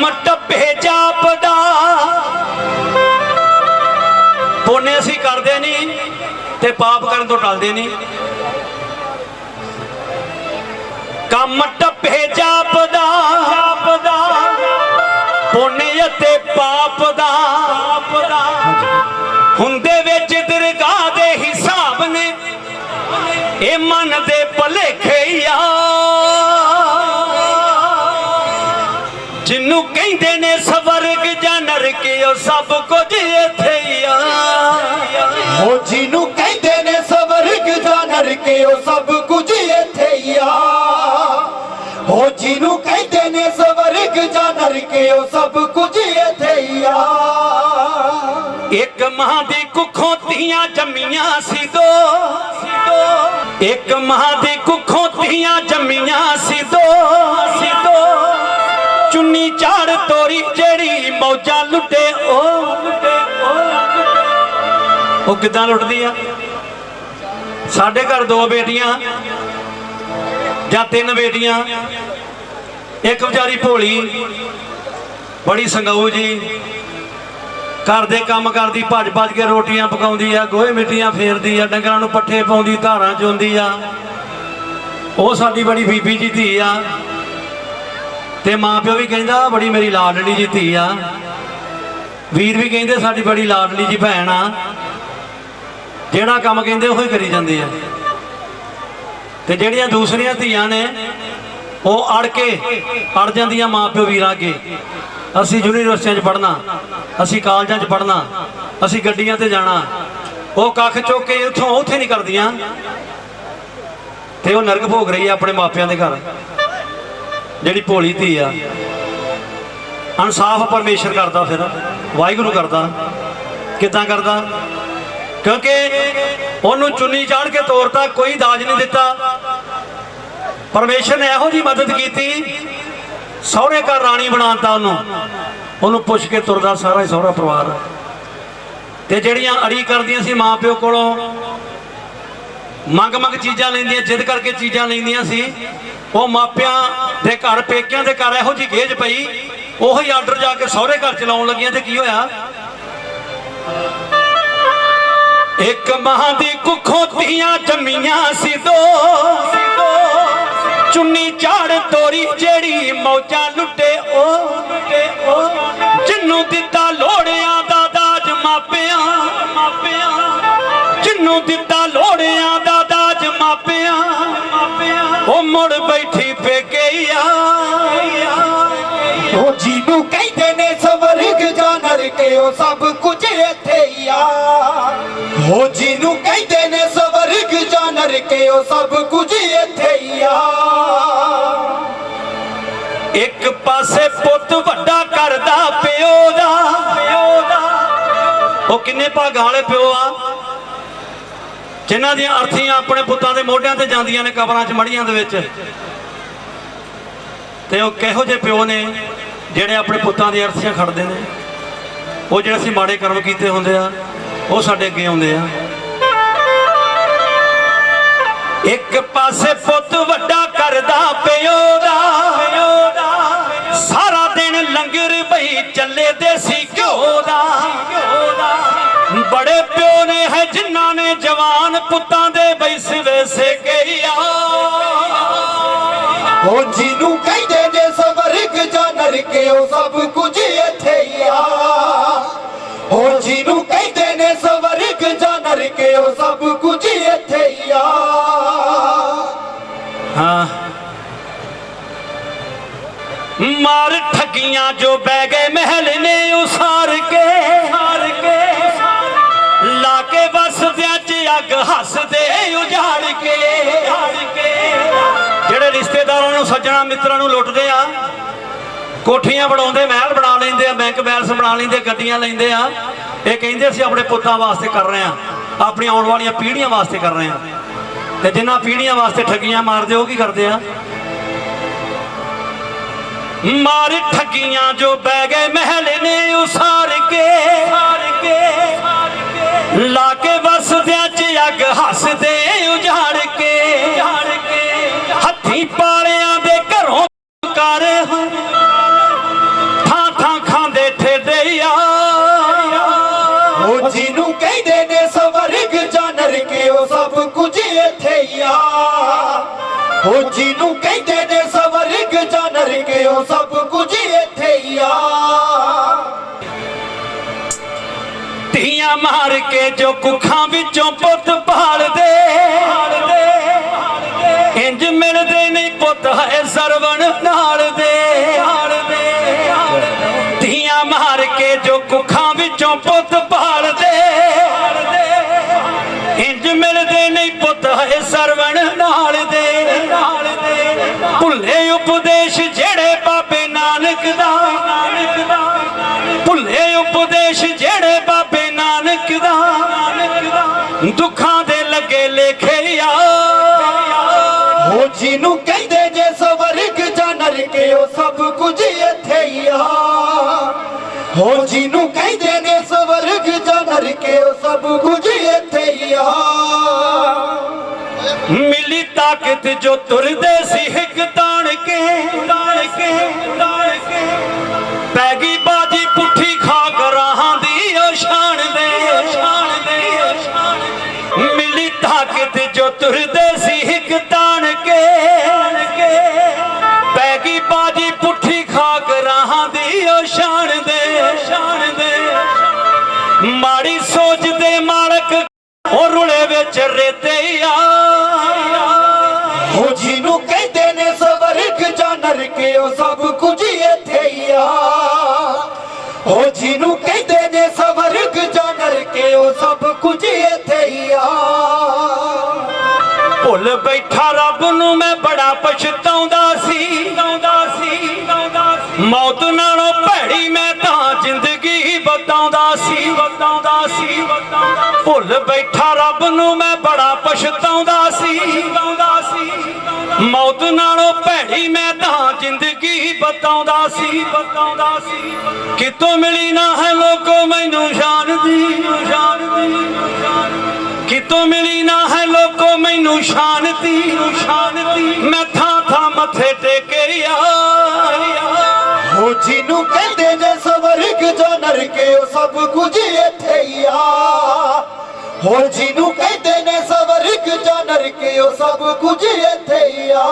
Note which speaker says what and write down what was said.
Speaker 1: ਕੰਮ ਟੱਪੇ ਜਾਪਦਾ ਪੁੰਨੇ ਅਸੀਂ ਕਰਦੇ ਨਹੀਂ ਤੇ ਪਾਪ ਕਰਨ ਤੋਂ ਟਲਦੇ ਨਹੀਂ ਕੰਮ ਟੱਪੇ ਜਾਪਦਾ ਜਾਪਦਾ ਪੁੰਨੇ ਅਤੇ ਪਾਪ ਦਾ। ਹੁੰਦੇ ਵਿੱਚ ਦਰਗਾਹ ਦੇ ਹਿਸਾਬ ਨੇ। ਇਹ ਮਨ ਦੇ ਹੋ
Speaker 2: ਜਿਹਨੂੰ ਕਹਿੰਦੇ ਨੇ ਸਵਰਗ ਜਾਂ ਨਰਕ, ਉਹ ਸਭ ਕੁਝ ਇੱਥੇ ਹੀ ਆ। ਹੋ ਜਿਹਨੂੰ ਕਹਿੰਦੇ ਨੇ ਸਵਰਗ ਜਾਂ ਨਰਕ, ਉਹ ਸਭ ਕੁਝ ਇੱਥੇ ਹੀ ਆ।
Speaker 1: ਇੱਕ ਮਾਂ ਦੀ ਕੁੱਖੋਂ ਧੀਆਂ ਜੰਮੀਆਂ ਸੀ ਦੋ। ਇੱਕ ਮਾਂ ਦੀ ਕੁੱਖੋਂ ਧੀਆਂ ਜੰਮੀਆਂ ਸੀ ਦੋ। ਉਹ ਕਿੱਦਾਂ ਲੁੱਟਦੀ ਆ ਸਾਡੇ ਘਰ ਦੋ ਬੇਟੀਆਂ, ਜਾਂ ਤਿੰਨ ਬੇਟੀਆਂ, ਇੱਕ ਵਿਚਾਰੀ ਭੋਲੀ, ਬੜੀ ਸੰਗਾਊ ਜੀ, ਘਰ ਦੇ ਕੰਮ ਕਰਦੀ, ਭੱਜ ਭੱਜ ਕੇ ਰੋਟੀਆਂ ਪਕਾਉਂਦੀ ਆ, ਗੋਹੇ ਮਿੱਟੀਆਂ ਫੇਰਦੀ ਆ, ਡੰਗਰਾਂ ਨੂੰ ਪੱਠੇ ਪਾਉਂਦੀ, ਧਾਰਾਂ ਚੋਂਦੀ ਆ। ਉਹ ਸਾਡੀ ਬੜੀ ਬੀਬੀ ਜੀ ਧੀ ਆ। ਤੇ ਮਾਂ ਪਿਓ ਵੀ ਕਹਿੰਦਾ, ਬੜੀ ਮੇਰੀ ਲਾਡਲੀ ਜੀ ਧੀ ਆ। ਵੀਰ ਵੀ ਕਹਿੰਦੇ, ਸਾਡੀ ਬੜੀ ਲਾਡਲੀ ਜੀ ਭੈਣ ਆ। ਜਿਹੜਾ ਕੰਮ ਕਹਿੰਦੇ ਉਹ ਹੀ ਕਰੀ ਜਾਂਦੀ ਆ ਤੇ ਜਿਹੜੀਆਂ ਦੂਸਰੀਆਂ ਧੀਆਂ ਨੇ, ਉਹ ਅੜ ਕੇ ਅੜ ਜਾਂਦੀਆਂ ਮਾਂ ਪਿਓ ਵੀਰਾਂ ਅੱਗੇ। ਅਸੀਂ ਯੂਨੀਵਰਸਿਟੀਆਂ 'ਚ ਪੜ੍ਹਨਾ, ਅਸੀਂ ਕਾਲਜਾਂ 'ਚ ਪੜ੍ਹਨਾ, ਅਸੀਂ ਗੱਡੀਆਂ ਤੇ ਜਾਣਾ, ਉਹ ਕੱਖ ਚੁੱਕ ਕੇ ਉੱਥੋਂ ਉੱਥੇ ਨਹੀਂ ਕਰਦੀਆਂ। ਤੇ ਉਹ ਨਰਕ ਭੋਗ ਰਹੀ ਆ ਆਪਣੇ ਮਾਪਿਆਂ ਦੇ ਘਰ। ਜਿਹੜੀ ਭੋਲੀ ਧੀ ਆ ਇਨਸਾਫ ਪਰਮੇਸ਼ਰ ਕਰਦਾ ਫਿਰ, ਵਾਹਿਗੁਰੂ ਕਰਦਾ। ਕਿੱਦਾਂ ਕਰਦਾ? ਕਿਉਂਕਿ ਉਹਨੂੰ ਚੁੰਨੀ ਚਾੜ ਕੇ ਤੋਰਤਾ, ਕੋਈ ਦਾਜ ਨਹੀਂ ਦਿੱਤਾ। ਪਰਮੇਸ਼ਰ ਨੇ ਇਹੋ ਜੀ ਮਦਦ ਕੀਤੀ। ਸਹੁਰੇ ਘਰ ਰਾਣੀ ਬਣਾਤਾ ਉਹਨੂੰ। ਉਹਨੂੰ ਪੁੱਛ ਕੇ ਤੁਰਦਾ ਸਾਰਾ ਹੀ ਸਹੁਰਾ ਪਰਿਵਾਰ। ਤੇ ਜਿਹੜੀਆਂ ਅੜੀ ਕਰਦੀਆਂ ਸੀ ਮਾਂ ਪਿਓ ਕੋਲੋਂ ਮੰਗ ਮੰਗ ਚੀਜ਼ਾਂ ਲੈਂਦੀਆਂ, ਜਿੱਦ ਕਰਕੇ ਚੀਜ਼ਾਂ ਲੈਂਦੀਆਂ ਸੀ, ਉਹ ਮਾਪਿਆਂ ਦੇ ਘਰ, ਪੇਕਿਆਂ ਦੇ ਘਰ ਇਹੋ ਜੀ ਗੇਜ ਪਈ। ਉਹੀ ਆਰਡਰ ਜਾ ਕੇ ਸਹੁਰੇ ਘਰ ਚਲਾਉਣ ਲੱਗੀਆਂ ਤੇ ਕੀ ਹੋਇਆ? ਇੱਕ ਮਾਂ ਦੀ ਕੁੱਖੋਂ ਧੀਆਂ ਜੰਮੀਆਂ ਸੀ ਦੋ। ਚੁੰਨੀ ਝਾੜ ਤੋਰੀ ਜਿਹੜੀ ਮੌਜਾਂ ਲੁੱਟੇ ਉਹ ਜਿੰਨੂੰ ਦਿੱਤਾ ਲੋੜਿਆਂ ਦਾ ਦਾਜ ਮਾਪਿਆਂ। ਜਿੰਨੂੰ ਦਿੱਤਾ ਲੋੜਿਆਂ
Speaker 2: ਨਰਕ ਸਭ ਕੁਝ ਇੱਥੇ ਹੀ ਆ। ਹੋ ਜਿਹਨੂੰ ਕਹਿੰਦੇ ਨੇ ਸਵਰਗ ਜਾਂ ਨਰਕ, ਉਹ ਸਭ ਕੁਝ ਇੱਥੇ ਹੀ ਆ।
Speaker 1: ਇੱਕ ਪਾਸੇ ਪੁੱਤ ਵੱਡਾ ਕਰਦਾ ਪਿਓ ਦਾ। ਉਹ ਕਿੰਨੇ ਭਾਗਾਂ ਵਾਲੇ ਪਿਓ ਆ? ਜਿਨ੍ਹਾਂ ਦੀਆਂ ਅਰਥੀਆਂ ਆਪਣੇ ਪੁੱਤਾਂ ਦੇ ਮੋਢਿਆਂ ਤੇ ਜਾਂਦੀਆਂ ਨੇ, ਕਬਰਾਂ 'ਚ ਮੜੀਆਂ ਦੇ ਵਿੱਚ। ਤੇ ਉਹ ਕਿਹੋ ਜਿਹੇ ਪਿਓ ਨੇ, ਜਿਹੜੇ ਆਪਣੇ ਪੁੱਤਾਂ ਦੀਆਂ ਅਰਥੀਆਂ ਖੜਦੇ ਨੇ? ਉਹ ਜਿਹੜੇ ਅਸੀਂ ਮਾੜੇ ਕਰਮ ਕੀਤੇ ਹੁੰਦੇ ਆ, ਉਹ ਸਾਡੇ ਅੱਗੇ ਆਉਂਦੇ ਆ। ਇੱਕ ਪਾਸੇ ਪੁੱਤ ਵੱਡਾ ਕਰਦਾ ਪਿਓ ਦਾ ਸਾਰਾ ਦਿਨ ਲੰਗਰ ਬਈ ਚੱਲੇ ਦੇਸੀ ਘਿਓ ਦਾ ਬੜੇ ਪਿਓ ਨੇ ਹੈ ਜਿਨ੍ਹਾਂ ਨੇ ਜਵਾਨ ਪੁੱਤਾਂ ਦੇ ਬਈ ਸਿਵੇ ਸੇਕਿਆ
Speaker 2: ਹੋ ਜਿਹਨੂੰ
Speaker 1: ਠੱਗੀਆਂ ਜੋ ਬਹਿ ਗਏ ਮਹਿਲ ਨੇ ਉਸਾਰ ਕੇ ਹਾਰ ਕੇ। ਲਾ ਕੇ ਵਸਦਿਆਂ ਚ ਅੱਗ ਹੱਸਦੇ ਉਜਾੜ ਕੇ। ਜਿਹੜੇ ਰਿਸ਼ਤੇਦਾਰਾਂ ਨੂੰ ਸੱਜਣਾ ਮਿੱਤਰਾਂ ਨੂੰ ਲੁੱਟਦੇ ਆ, ਕੋਠੀਆਂ ਬਣਾਉਂਦੇ, ਮਹਿਲ ਬਣਾ ਲੈਂਦੇ ਆ, ਬੈਂਕ ਬੈਲਸ ਬਣਾ ਲੈਂਦੇ, ਗੱਡੀਆਂ ਲੈਂਦੇ ਆ, ਇਹ ਕਹਿੰਦੇ ਅਸੀਂ ਆਪਣੇ ਪੁੱਤਾਂ ਵਾਸਤੇ ਕਰ ਰਹੇ ਆ ਆਪਣੀ ਆਉਣ ਵਾਲੀਆਂ ਪੀੜ੍ਹੀਆਂ ਵਾਸਤੇ ਕਰ ਰਹੇ ਆ। ਤੇ ਜਿਨ੍ਹਾਂ ਪੀੜ੍ਹੀਆਂ ਵਾਸਤੇ ਠੱਗੀਆਂ ਮਾਰਦੇ ਉਹ ਕੀ ਕਰਦੇ ਆ? ਮਾਰ ਠੱਗੀਆਂ ਜੋ ਬਹਿ ਗਏ ਮਹਿਲ ਨੇ ਉਸਾਰ ਕੇ। ਲਾ ਕੇ ਵਸਦਿਆਂ ਚ ਅੱਗ ਹੱਸਦੇ ਉਜਾੜ ਕੇ। ਹੱਥੀ ਪਾਲਿਆਂ ਦੇ ਘਰੋਂ ਕਰ। ਥਾਂ
Speaker 2: ਥਾਂ ਖਾਂਦੇ ਠੇਡੇ ਆ। ਉਹ ਜਿਹਨੂੰ ਕਹਿੰਦੇ ਨੇ ਸਵਰਗ ਜਾਂ ਨਰਕ ਉਹ ਸਭ ਕੁਝ ਇੱਥੇ ਆ।
Speaker 1: ਉਹ ਜਿਹਨੂੰ ਨਰਕ ਸਭ ਕੁਝ ਇੱਥੇ ਹੀ ਆ। ਧੀਆਂ ਮਾਰ ਕੇ ਜੋ ਕੁੱਖਾਂ ਵਿੱਚੋਂ ਪੁੱਤ ਭਾਲਦੇ। ਇੰਜ ਮਿਲਦੇ ਨਹੀਂ ਪੁੱਤ ਹੈ ਸਰਵਣ ਨਾਲ ਦੇ ਧੀਆਂ ਮਾਰ ਕੇ ਜੋ ਕੁੱਖਾਂ ਉਪਦੇਸ਼ ਜਿਹੜੇ ਬਾਬੇ ਨਾਨਕ ਦਾ, ਦੁੱਖਾਂ ਦੇ ਲੱਗੇ ਲੇਖੇ ਆ।
Speaker 2: ਹੋ ਜਿਹਨੂੰ ਕਹਿੰਦੇ ਜੇ ਸਵਰਗ ਜਾਂ ਨਰਕ, ਉਹ ਸਭ ਕੁਝ ਇੱਥੇ ਹੀ ਆ। ਹੋ ਜਿਹਨੂੰ ਕਹਿੰਦੇ ਨੇ ਸਵਰਗ ਜਾਂ ਨਰਕ, ਉਹ ਸਭ ਕੁਝ ਇੱਥੇ ਹੀ ਆ।
Speaker 1: ਮਿਲੀ ਤਾਕਤ ਜੋ ਤੁਰਦੇ ਸੀ
Speaker 2: ਕੁਝ ਇੱਥੇ ਹੀ ਆ। ਹੋ ਜਿਹਨੂੰ ਕਹਿੰਦੇ ਨੇ ਸਵਰਗ ਜਾਂ ਨਰਕ, ਉਹ ਸਭ ਕੁਝ ਇੱਥੇ ਹੀ ਆ।
Speaker 1: ਭੁੱਲ ਬੈਠਾ ਰੱਬ ਨੂੰ ਮੈਂ ਬੜਾ ਪਛਤਾਉਂਦਾ ਸੀ। ਮੌਤ ਨਾਲੋਂ ਭੈੜੀ ਮੈਂ ਤਾਂ ਜ਼ਿੰਦਗੀ ਬਤਾਉਂਦਾ ਸੀ। ਬਤਾਉਂਦਾ ਸੀ ਭੁੱਲ ਬੈਠਾ ਰੱਬ ਨੂੰ ਮੈਂ ਬੜਾ ਪਛਤਾਉਂਦਾ ਸੀ। ਮੌਤ ਨਾਲੋਂ ਭੈੜੀ ਮੈਂ ਤਾਂ ਜ਼ਿੰਦਗੀ ਬਤਾਉਂਦਾ ਸੀ ਬਤਾਉਂਦਾ ਸੀ। ਕਿਤੋਂ ਮਿਲੀ ਨਾ ਹੈ ਲੋਕੋ ਮੈਨੂੰ ਸ਼ਾਨ ਦੀ ਸ਼ਾਨ ਦੀ। ਕਿਤੋਂ ਮਿਲੀ ਨਾ ਹੈ ਲੋਕੋ ਮੈਨੂੰ ਸ਼ਾਂਤੀ ਸ਼ਾਂਤੀ ਮੈਂ ਥਾਂ ਥਾਂ ਮੱਥੇ ਟੇਕਿਆ
Speaker 2: ਹੋ ਜਿਹਨੂੰ ਕਹਿੰਦੇ ਨੇ ਸਵਰਗ ਜਾਂ ਨਰਕ ਉਹ ਸਭ ਕੁਝ ਇੱਥੇ ਹੀ ਆ। ਹੋ ਜਿਹਨੂੰ ਕਹਿੰਦੇ ਸਵਰਗ ਜਾਂ ਨਰਕ ਉਹ ਸਭ ਕੁਝ ਇੱਥੇ ਹੀ ਆ?